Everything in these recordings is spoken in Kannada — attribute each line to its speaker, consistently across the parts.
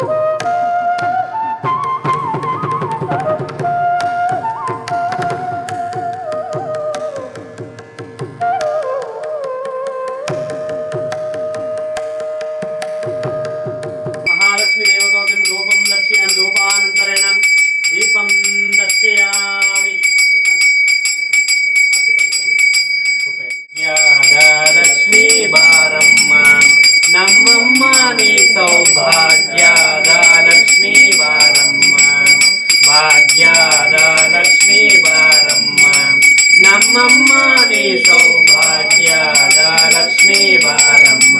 Speaker 1: you ಭಾಗ್ಯದ ಲಕ್ಷ್ಮೀ ಬಾರಮ್ಮ ನಮ್ಮಮ್ಮ ನೀ ಸೌಭಾಗ್ಯದ ಲಕ್ಷ್ಮೀ ಬಾರಮ್ಮ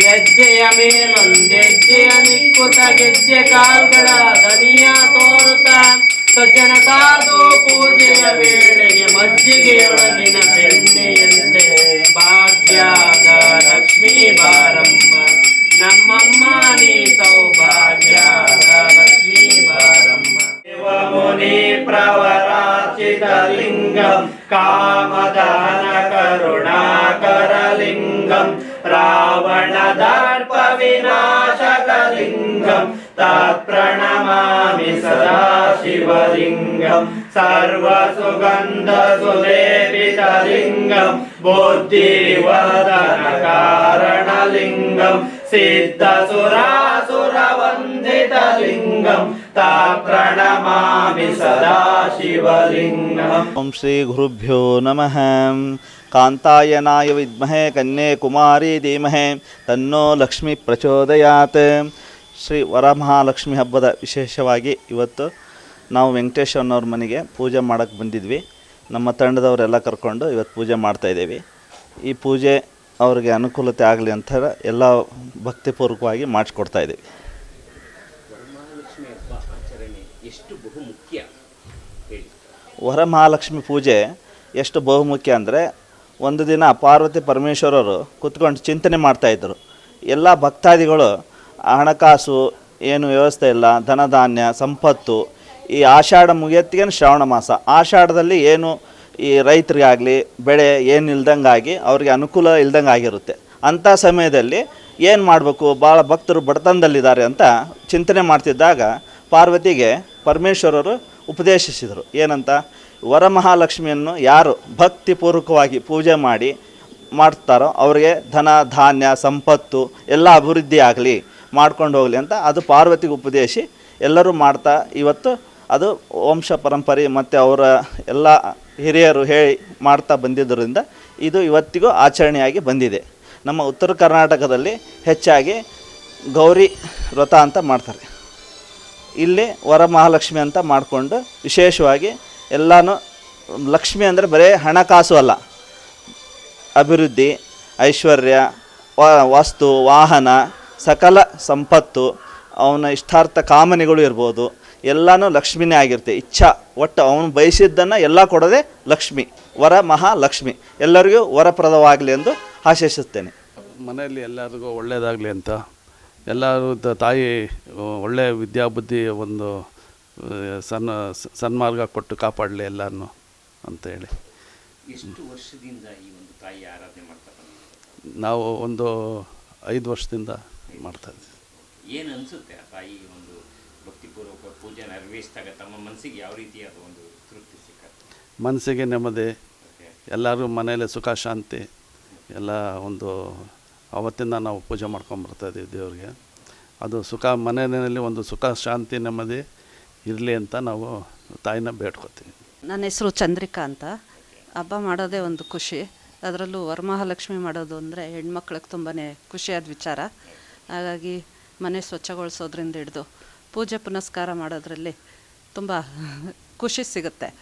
Speaker 1: ಗೆಜ್ಜೆಯ ಮೇಲೊಂದೆಜ್ಜೆಯ ನಿಕ್ಕುತ ಗೆಜ್ಜೆ ಕಾಲ್ಗಳ ದನಿಯ ತೋರುತ್ತ ಸಜ್ಜನ ಸಾಧು ಪೂಜೆಯ ವೇಳೆಗೆ ಮಜ್ಜಿಗೆಯೊಳಗಿನ ಬೆಣ್ಣೆಯಂತೆ ಭಾಗ್ಯದ ಲಕ್ಷ್ಮೀ ಬಾರಮ್ಮ ನಮ್ಮಮ್ಮ ನೀ ಸೌಭಾಗ್ಯದ दानकरुणाकरलिङ्गं रावणदर्पविनाशकलिङ्गं तत्प्रणमामि सदा शिवलिङ्गं सर्वसुगन्धसुलेपितलिङ्गं बुद्धिवदनकारणलिङ्गं सिद्धसुरासुरवन्दितलिङ्गं ता प्रणमामि सदा
Speaker 2: ಓಂ ಶ್ರೀ ಗುರುಭ್ಯೋ ನಮಃ ಕಾಂತಾಯನಾಯ ವಿದ್ಮಹೆ ಕನ್ಯೆ ಕುಮಾರಿ ಧೀಮಹೆ ತನ್ನೋ ಲಕ್ಷ್ಮಿ ಪ್ರಚೋದಯಾತ್ ಶ್ರೀ ವರಮಹಾಲಕ್ಷ್ಮಿ ಹಬ್ಬದ ವಿಶೇಷವಾಗಿ ಇವತ್ತು ನಾವು ವೆಂಕಟೇಶ್ವರನವ್ರ ಮನೆಗೆ ಪೂಜೆ ಮಾಡೋಕ್ಕೆ ಬಂದಿದ್ವಿ. ನಮ್ಮ ತಂಡದವರೆಲ್ಲ ಕರ್ಕೊಂಡು ಇವತ್ತು ಪೂಜೆ ಮಾಡ್ತಾಯಿದ್ದೀವಿ ಈ ಪೂಜೆ ಅವ್ರಿಗೆ ಅನುಕೂಲತೆ ಆಗಲಿ ಅಂತ ಎಲ್ಲ ಭಕ್ತಿಪೂರ್ವಕವಾಗಿ ಮಾಡಿಸ್ಕೊಡ್ತಾ ಇದ್ದೀವಿ.
Speaker 3: ವರಮಹಾಲಕ್ಷ್ಮಿ ಹಬ್ಬ ಆಚರಣೆ ಎಷ್ಟು ಬಹುಮುಖ್ಯ. ಹೇಳಿ
Speaker 2: ವರಮಹಾಲಕ್ಷ್ಮಿ ಪೂಜೆ ಎಷ್ಟು ಬಹುಮುಖ್ಯ ಅಂದರೆ ಒಂದು ದಿನ ಪಾರ್ವತಿ ಪರಮೇಶ್ವರರು ಕುತ್ಕೊಂಡು ಚಿಂತನೆ ಮಾಡ್ತಾಯಿದ್ರು ಎಲ್ಲ ಭಕ್ತಾದಿಗಳು ಹಣಕಾಸು ಏನು ವ್ಯವಸ್ಥೆ ಇಲ್ಲ, ಧನಧಾನ್ಯ, ಸಂಪತ್ತು, ಈ ಆಷಾಢ ಮುಗಿಯತ್ತಿಗೆ ಶ್ರಾವಣ ಮಾಸ. ಆಷಾಢದಲ್ಲಿ ಏನು ಈ ರೈತರಿಗಾಗಲಿ, ಬೆಳೆ ಏನು ಇಲ್ದಂಗಾಗಿ ಅವ್ರಿಗೆ ಅನುಕೂಲ ಇಲ್ದಂಗೆ ಆಗಿರುತ್ತೆ ಅಂಥ ಸಮಯದಲ್ಲಿ ಏನು ಮಾಡಬೇಕು? ಭಾಳ ಭಕ್ತರು ಬಡತನದಲ್ಲಿದ್ದಾರೆ ಅಂತ ಚಿಂತನೆ ಮಾಡ್ತಿದ್ದಾಗ ಪಾರ್ವತಿಗೆ ಪರಮೇಶ್ವರರು ಉಪದೇಶಿಸಿದರು. ಏನಂತ? ವರಮಹಾಲಕ್ಷ್ಮಿಯನ್ನು ಯಾರು ಭಕ್ತಿಪೂರ್ವಕವಾಗಿ ಪೂಜೆ ಮಾಡಿ ಮಾಡ್ತಾರೋ ಅವರಿಗೆ ಧನ, ಧಾನ್ಯ, ಸಂಪತ್ತು ಎಲ್ಲ ಅಭಿವೃದ್ಧಿ ಆಗಲಿ, ಮಾಡ್ಕೊಂಡು ಹೋಗಲಿ ಅಂತ ಅದು ಪಾರ್ವತಿಗೆ ಉಪದೇಶಿ ಎಲ್ಲರೂ ಮಾಡ್ತಾ ಇವತ್ತು ಅದು ವಂಶ ಪರಂಪರೆ ಮತ್ತು ಅವರ ಎಲ್ಲ ಹಿರಿಯರು ಹೇಳಿ ಮಾಡ್ತಾ ಬಂದಿದ್ದರಿಂದ ಇದು ಇವತ್ತಿಗೂ ಆಚರಣೆಯಾಗಿ ಬಂದಿದೆ. ನಮ್ಮ ಉತ್ತರ ಕರ್ನಾಟಕದಲ್ಲಿ ಹೆಚ್ಚಾಗಿ ಗೌರಿ ವ್ರತ ಅಂತ ಮಾಡ್ತಾರೆ. ಇಲ್ಲಿ ವರಮಹಾಲಕ್ಷ್ಮಿ ಅಂತ ಮಾಡಿಕೊಂಡು ವಿಶೇಷವಾಗಿ ಎಲ್ಲನೂ, ಲಕ್ಷ್ಮಿ ಅಂದರೆ ಬರೀ ಹಣಕಾಸು ಅಲ್ಲ. ಅಭಿವೃದ್ಧಿ, ಐಶ್ವರ್ಯ ವಸ್ತು, ವಾಹನ, ಸಕಲ ಸಂಪತ್ತು, ಅವನ ಇಷ್ಟಾರ್ಥ ಕಾಮನೆಗಳು ಇರ್ಬೋದು. ಎಲ್ಲನೂ ಲಕ್ಷ್ಮಿನೇ ಆಗಿರುತ್ತೆ. ಇಚ್ಛಾ, ಒಟ್ಟು ಅವನು ಬಯಸಿದ್ದನ್ನು ಎಲ್ಲ ಕೊಡೋದೇ ಲಕ್ಷ್ಮಿ ವರ ಮಹಾಲಕ್ಷ್ಮಿ ಎಲ್ಲರಿಗೂ ವರಪ್ರದವಾಗಲಿ ಎಂದು ಆಶಿಸುತ್ತೇನೆ.
Speaker 4: ಮನೆಯಲ್ಲಿ ಎಲ್ಲರಿಗೂ ಒಳ್ಳೆಯದಾಗಲಿ ಅಂತ ಎಲ್ಲರೂ ತಾಯಿ ಒಳ್ಳೆಯ ವಿದ್ಯಾಬುದ್ಧಿ ಒಂದು ಸನ್ ಸನ್ಮಾರ್ಗ ಕೊಟ್ಟು ಕಾಪಾಡಲಿ ಎಲ್ಲರನ್ನು ಅಂತೇಳಿ
Speaker 3: ಎಷ್ಟು ವರ್ಷದಿಂದ ಈ ಒಂದು ತಾಯಿ ಆರಾಧನೆ ಮಾಡ್ತಾ
Speaker 4: ನಾವು ಒಂದು ಐದು ವರ್ಷದಿಂದ ಮಾಡ್ತಾ ಇದ್ದೀವಿ.
Speaker 3: ಏನು ಅನಿಸುತ್ತೆ ಆ ತಾಯಿ ಒಂದು ಭಕ್ತಿಪೂರ್ವಕ ಪೂಜೆ ನೆರವೇರಿಸಿದಾಗ ತಮ್ಮ ಮನಸ್ಸಿಗೆ ಯಾವ ರೀತಿಯಾದ ಒಂದು ತೃಪ್ತಿ ಸಿಕ್ಕತ್ತೆ?
Speaker 4: ಮನಸ್ಸಿಗೆ ನೆಮ್ಮದಿ ಎಲ್ಲರೂ ಮನೆಯಲ್ಲೇ ಸುಖ ಶಾಂತಿ ಎಲ್ಲ ಒಂದು ಅವತ್ತಿಂದ ನಾವು ಪೂಜೆ ಮಾಡ್ಕೊಂಬರ್ತಾ ಇದ್ದೀವಿ ದೇವ್ರಿಗೆ. ಅದು ಸುಖ ಮನೆಯಲ್ಲಿ ಒಂದು ಸುಖ, ಶಾಂತಿ, ನೆಮ್ಮದಿ ಇರಲಿ ಅಂತ ನಾವು ತಾಯಿನ ಬೇಡ್ಕೊತೀವಿ.
Speaker 5: ನನ್ನ ಹೆಸರು ಚಂದ್ರಿಕಾ ಅಂತ. ಹಬ್ಬ ಮಾಡೋದೇ ಒಂದು ಖುಷಿ. ಅದರಲ್ಲೂ ವರಮಹಾಲಕ್ಷ್ಮಿ ಮಾಡೋದು ಅಂದರೆ ಹೆಣ್ಮಕ್ಳಿಗೆ ತುಂಬಾ ಖುಷಿಯಾದ ವಿಚಾರ. ಹಾಗಾಗಿ ಮನೆ ಸ್ವಚ್ಛಗೊಳಿಸೋದ್ರಿಂದ ಹಿಡಿದು ಪೂಜೆ ಪುನಸ್ಕಾರ ಮಾಡೋದ್ರಲ್ಲಿ ತುಂಬ ಖುಷಿ ಸಿಗುತ್ತೆ.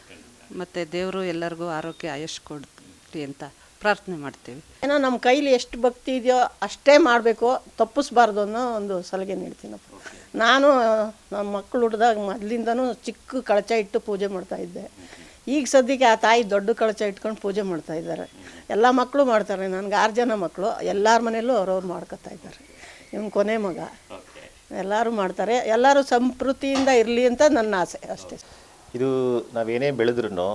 Speaker 5: ಮತ್ತು ದೇವರು ಎಲ್ಲರಿಗೂ ಆರೋಗ್ಯ ಆಯುಷ್ ಕೊಡಲಿ ಅಂತ ಪ್ರಾರ್ಥನೆ ಮಾಡ್ತೀವಿ.
Speaker 6: ಏನೋ ನಮ್ಮ ಕೈಲಿ ಎಷ್ಟು ಭಕ್ತಿ ಇದೆಯೋ ಅಷ್ಟೇ ಮಾಡಬೇಕು ತಪ್ಪಿಸ್ಬಾರ್ದು ಅನ್ನೋ ಒಂದು ಸಲಹೆ ನೀಡ್ತೀನಪ್ಪ. ನಾನು ನಮ್ಮ ಮಕ್ಕಳು ಹುಟ್ಟಿದಾಗ ಮೊದಲಿಂದನೂ ಚಿಕ್ಕ ಕಳಚ ಇಟ್ಟು ಪೂಜೆ ಮಾಡ್ತಾ ಇದ್ದೆ. ಈಗ ಸದ್ಯಕ್ಕೆ ಆ ತಾಯಿ ದೊಡ್ಡ ಕಳಚ ಇಟ್ಕೊಂಡು ಪೂಜೆ ಮಾಡ್ತಾ ಇದ್ದಾರೆ. ಎಲ್ಲ ಮಕ್ಕಳು ಮಾಡ್ತಾರೆ ನನಗೆ ಆರು ಜನ ಮಕ್ಕಳು ಎಲ್ಲರ ಮನೆಯಲ್ಲೂ ಅವ್ರವ್ರು ಮಾಡ್ಕೊತಾ ಇದ್ದಾರೆ. ಇವನು ಕೊನೆ ಮಗ. ಎಲ್ಲರೂ ಮಾಡ್ತಾರೆ ಎಲ್ಲರೂ ಸಂಸ್ಕೃತಿಯಿಂದ ಇರಲಿ ಅಂತ ನನ್ನ ಆಸೆ ಅಷ್ಟೇ.
Speaker 7: ಇದು ನಾವೇನೇ ಬೆಳೆದ್ರೂ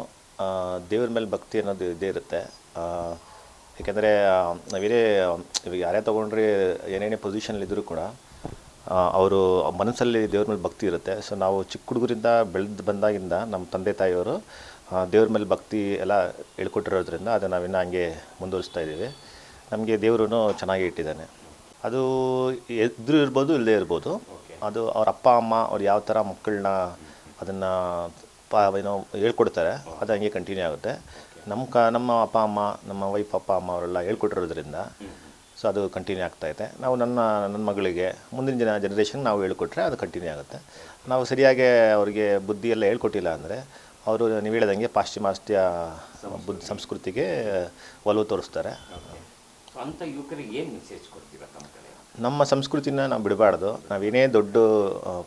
Speaker 7: ದೇವ್ರ ಮೇಲೆ ಭಕ್ತಿ ಅನ್ನೋದು ಇದ್ದೇ ಇರುತ್ತೆ. ಏಕೆಂದರೆ ನಾವಿರೇ ಇವಾಗ ಯಾರೇ ತೊಗೊಂಡ್ರೆ ಏನೇನೇ ಪೊಸಿಷನಲ್ಲಿದ್ದರೂ ಕೂಡ ಅವರು ಮನಸ್ಸಲ್ಲಿ ದೇವ್ರ ಮೇಲೆ ಭಕ್ತಿ ಇರುತ್ತೆ. ಸೊ ನಾವು ಚಿಕ್ಕ ಹುಡುಗರಿಂದ ಬೆಳೆದು ಬಂದಾಗಿಂದ ನಮ್ಮ ತಂದೆ ತಾಯಿಯವರು ದೇವ್ರ ಮೇಲೆ ಭಕ್ತಿ ಎಲ್ಲ ಹೇಳ್ಕೊಟ್ಟಿರೋದ್ರಿಂದ ಅದನ್ನು ನಾವಿನ್ನೂ ಹಂಗೆ ಮುಂದುವರಿಸ್ತಾ ಇದ್ದೀವಿ. ನಮಗೆ ದೇವರು ಚೆನ್ನಾಗಿ ಇಟ್ಟಿದ್ದಾನೆ. ಅದು ಎದುರು ಇರ್ಬೋದು ಇಲ್ಲದೇ ಇರ್ಬೋದು. ಅದು ಅವ್ರ ಅಪ್ಪ ಅಮ್ಮ ಅವ್ರು ಯಾವ ಥರ ಮಕ್ಕಳನ್ನ ಅದನ್ನು ಪಾ ಏನೋ ಹೇಳ್ಕೊಡ್ತಾರೆ ಅದು ಹಂಗೆ ಕಂಟಿನ್ಯೂ ಆಗುತ್ತೆ. ನಮ್ಮ ಕ ನಮ್ಮ ಅಪ್ಪ ಅಮ್ಮ ನಮ್ಮ ವೈಫ್ ಅಪ್ಪ ಅಮ್ಮ ಅವರೆಲ್ಲ ಹೇಳ್ಕೊಟ್ಟಿರೋದ್ರಿಂದ ಸೊ ಅದು ಕಂಟಿನ್ಯೂ ಆಗ್ತಾಯಿದೆ ನಾವು ನನ್ನ ನನ್ನ ಮಗಳಿಗೆ ಮುಂದಿನ ಜನ ಜನ್ರೇಷನ್ ನಾವು ಹೇಳ್ಕೊಟ್ರೆ ಅದು ಕಂಟಿನ್ಯೂ ಆಗುತ್ತೆ. ನಾವು ಸರಿಯಾಗಿ ಅವರಿಗೆ ಬುದ್ಧಿ ಎಲ್ಲ ಹೇಳ್ಕೊಟ್ಟಿಲ್ಲ ಅಂದರೆ ಅವರು ನೀವು ಹೇಳಿದಂಗೆ ಪಾಶ್ಚಿಮಾತ್ಯ ಬುದ್ಧ ಸಂಸ್ಕೃತಿಗೆ ಒಲವು ತೋರಿಸ್ತಾರೆ.
Speaker 3: ಅಂತ ಅಂಥ ಯುವಕರಿಗೆ ಏನು ಮೆಸೇಜ್ ಕೊಡ್ತೀರಾ
Speaker 7: ನಮ್ಮ ಸಂಸ್ಕೃತಿನ ನಾವು ಬಿಡಬಾರ್ದು. ನಾವೇನೇ ದೊಡ್ಡ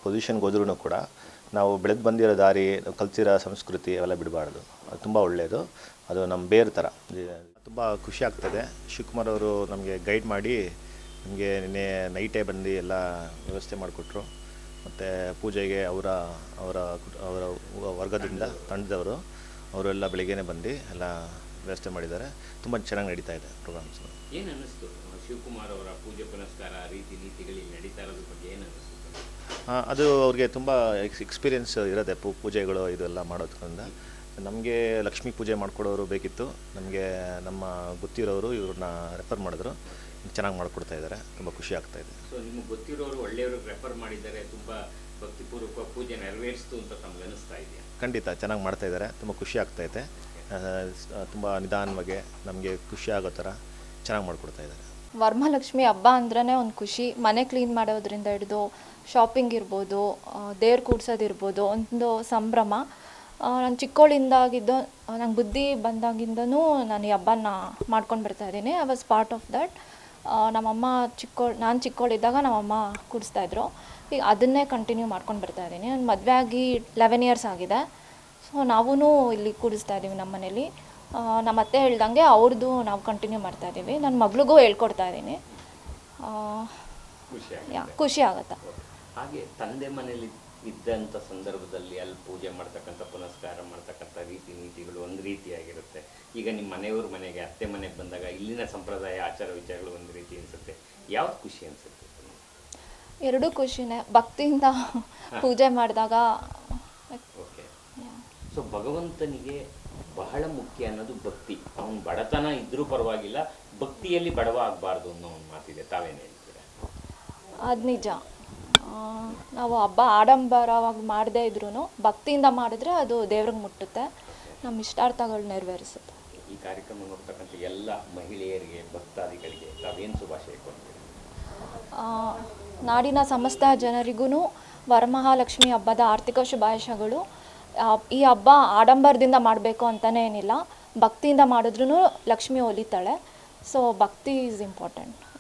Speaker 7: ಪೊಸಿಷನ್ಗೆ ಹೋದ್ರೂ ಕೂಡ ನಾವು ಬೆಳೆದು ಬಂದಿರೋ ದಾರಿ ಕಲ್ತಿರೋ ಸಂಸ್ಕೃತಿ ಅವೆಲ್ಲ ಬಿಡಬಾರ್ದು. ಅದು ತುಂಬ ಒಳ್ಳೆಯದು ಅದು ನಮ್ಮ ಬೇರೆ ಥರ. ತುಂಬ ಖುಷಿ ಆಗ್ತದೆ. ಶಿವಕುಮಾರ್ ಅವರು ನಮಗೆ ಗೈಡ್ ಮಾಡಿ ನಮಗೆ ನಿನ್ನೆ ನೈಟೇ ಬಂದು ಎಲ್ಲ ವ್ಯವಸ್ಥೆ ಮಾಡಿಕೊಟ್ರು. ಮತ್ತು ಪೂಜೆಗೆ ಅವರ ಅವರ ಅವರ ವರ್ಗದಿಂದ ತಂಡದವರು, ಅವರೆಲ್ಲ ಬೆಳಿಗ್ಗೆನೇ ಬಂದು ಎಲ್ಲ ವ್ಯವಸ್ಥೆ ಮಾಡಿದ್ದಾರೆ. ತುಂಬ ಚೆನ್ನಾಗಿ ನಡೀತಾ ಇದೆ ಪ್ರೋಗ್ರಾಮ್ಸ್
Speaker 3: ಏನು ಅನ್ನಿಸ್ತು? ಶಿವಕುಮಾರ್ ಅವರ ಪೂಜೆ ಪುನಸ್ಕಾರ, ರೀತಿ ನೀತಿಗಳಲ್ಲಿ ನಡೀತಾ ಇರೋದ್ರ ಬಗ್ಗೆ ಏನು
Speaker 7: ಅದು ಅವ್ರಿಗೆ ತುಂಬ ಎಕ್ಸ್ ಎಕ್ಸ್ಪೀರಿಯನ್ಸ್ ಇರುತ್ತೆ ಪೂ ಪೂಜೆಗಳು ಇದೆಲ್ಲ ಮಾಡೋದ್ರಿಂದ. ನಮಗೆ ಲಕ್ಷ್ಮೀ ಪೂಜೆ ಮಾಡಿಕೊಡೋರು ಬೇಕಿತ್ತು. ನಮಗೆ ನಮ್ಮ ಗೊತ್ತಿರೋರು ಇವ್ರನ್ನ ರೆಫರ್ ಮಾಡಿದ್ರು. ಚೆನ್ನಾಗಿ ಮಾಡಿಕೊಡ್ತಾ ಇದ್ದಾರೆ ತುಂಬ ಖುಷಿ ಆಗ್ತಾ ಇದೆ.
Speaker 3: ಸೊ ನಿಮ್ಗೆ ಗೊತ್ತಿರೋರು ಒಳ್ಳೆಯವರು ರೆಫರ್ ಮಾಡಿದ್ದಾರೆ. ತುಂಬ ಭಕ್ತಿಪೂರ್ವಕ ಪೂಜೆ ನೆರವೇರಿಸ್ತು ಅಂತ ತಮ್ಗೆ ಅನಿಸ್ತಾ ಇದೆಯಾ?
Speaker 7: ಖಂಡಿತ. ಚೆನ್ನಾಗಿ ಮಾಡ್ತಾ ಇದ್ದಾರೆ ತುಂಬ ಖುಷಿ ಆಗ್ತಾ ಇದೆ. ತುಂಬ ನಿಧಾನವಾಗಿ ನಮಗೆ ಖುಷಿ ಆಗೋ ಥರ ಚೆನ್ನಾಗಿ ಮಾಡಿಕೊಡ್ತಾ ಇದ್ದಾರೆ
Speaker 8: ವರಮಹಾಲಕ್ಷ್ಮಿ ಹಬ್ಬ ಅಂದ್ರೇ ಒಂದು ಖುಷಿ. ಮನೆ ಕ್ಲೀನ್ ಮಾಡೋದ್ರಿಂದ ಹಿಡಿದು ಶಾಪಿಂಗ್ ಇರ್ಬೋದು ದೇವ್ರು ಕೂಡ್ಸೋದಿರ್ಬೋದು ಒಂದು ಸಂಭ್ರಮ. ನಾನು ಚಿಕ್ಕವಳಿಂದಾಗಿದ್ದು ನಂಗೆ ಬುದ್ಧಿ ಬಂದಾಗಿಂದನೂ ನಾನು ಈ ಹಬ್ಬನ ಮಾಡ್ಕೊಂಡು ಬರ್ತಾ ಇದ್ದೀನಿ. I was part of that ನಮ್ಮಮ್ಮ ಚಿಕ್ಕವಳು ನಾನು ಚಿಕ್ಕವಳಿದ್ದಾಗ ನಮ್ಮಮ್ಮ ಕೂಡಿಸ್ತಾಯಿದ್ರು ಈಗ ಅದನ್ನೇ ಕಂಟಿನ್ಯೂ ಮಾಡ್ಕೊಂಡು ಬರ್ತಾ ಇದ್ದೀನಿ. ನನ್ನ ಮದುವೆ ಆಗಿ ಲೆವೆನ್ ಇಯರ್ಸ್ ಆಗಿದೆ. ಸೊ ನಾವೂ ಇಲ್ಲಿ ಕೂಡಿಸ್ತಾ ಇದ್ದೀವಿ ನಮ್ಮ ಮನೇಲಿ ನಮ್ಮ ಅತ್ತೆ ಹೇಳ್ದಂಗೆ ಅವ್ರದ್ದು ನಾವು ಕಂಟಿನ್ಯೂ ಮಾಡ್ತಾ ಇದ್ದೀವಿ ನನ್ನ ಮಗಳಿಗೂ ಹೇಳ್ಕೊಡ್ತಾ ಇದ್ದೀನಿ
Speaker 3: ಖುಷಿ
Speaker 8: ಆಗುತ್ತೆ.
Speaker 3: ಹಾಗೆ ತಂದೆ ಮನೇಲಿ ಇದ್ದಂಥ ಸಂದರ್ಭದಲ್ಲಿ ಅಲ್ಲಿ ಪೂಜೆ ಮಾಡ್ತಕ್ಕಂಥ ಪುನಸ್ಕಾರ ಮಾಡ್ತಕ್ಕಂಥ ರೀತಿ ನೀತಿಗಳು ಒಂದು ರೀತಿಯಾಗಿರುತ್ತೆ. ಈಗ ನಿಮ್ಮ ಮನೆಯವ್ರ ಮನೆಗೆ ಅತ್ತೆ ಮನೆಗೆ ಬಂದಾಗ ಇಲ್ಲಿನ ಸಂಪ್ರದಾಯ ಆಚಾರ ವಿಚಾರಗಳು ಒಂದು ರೀತಿ ಅನಿಸುತ್ತೆ. ಯಾವ್ದು ಖುಷಿ ಅನಿಸುತ್ತೆ?
Speaker 8: ಎರಡೂ ಖುಷಿನೇ. ಭಕ್ತಿಯಿಂದ ಪೂಜೆ ಮಾಡಿದಾಗ
Speaker 3: ಓಕೆ. ಸೊ ಭಗವಂತನಿಗೆ ಬಹಳ ಮುಖ್ಯ ಅನ್ನೋದು ಭಕ್ತಿ. ಅವನು ಬಡತನ ಇದ್ರೂ ಪರವಾಗಿಲ್ಲ ಭಕ್ತಿಯಲ್ಲಿ ಬಡವ ಆಗಬಾರ್ದು ಅನ್ನೋ ಒಂದು ಮಾತಿದೆ. ತಾವೇನು ಹೇಳ್ತೀರಾ?
Speaker 8: ಅದು ನಿಜ. ನಾವು ಹಬ್ಬ ಆಡಂಬರವಾಗಿ ಮಾಡದೇ ಇದ್ರೂ ಭಕ್ತಿಯಿಂದ ಮಾಡಿದ್ರೆ ಅದು ದೇವ್ರಿಗೆ ಮುಟ್ಟುತ್ತೆ. ನಮ್ಮ ಇಷ್ಟಾರ್ಥಗಳು ನೆರವೇರಿಸುತ್ತೆ.
Speaker 3: ಈ ಕಾರ್ಯಕ್ರಮ ನೋಡ್ತಕ್ಕಂಥ ಎಲ್ಲ ಮಹಿಳೆಯರಿಗೆ ಭಕ್ತಾದಿಗಳಿಗೆ ತಾವೇನು ಶುಭಾಶಯ ಕೊಡ್ತೀರಾ
Speaker 8: ನಾಡಿನ ಸಮಸ್ತ ಜನರಿಗೂ ವರಮಹಾಲಕ್ಷ್ಮಿ ಹಬ್ಬದ ಆರ್ಥಿಕ ಶುಭಾಶಯಗಳು. ಈ ಹಬ್ಬ ಆಡಂಬರದಿಂದ ಮಾಡಬೇಕು ಅಂತಲೇ ಏನಿಲ್ಲ. ಭಕ್ತಿಯಿಂದ ಮಾಡಿದ್ರೂ ಲಕ್ಷ್ಮಿ ಒಲಿತಾಳೆ. ಸೊ ಭಕ್ತಿ ಈಸ್ ಇಂಪಾರ್ಟೆಂಟ್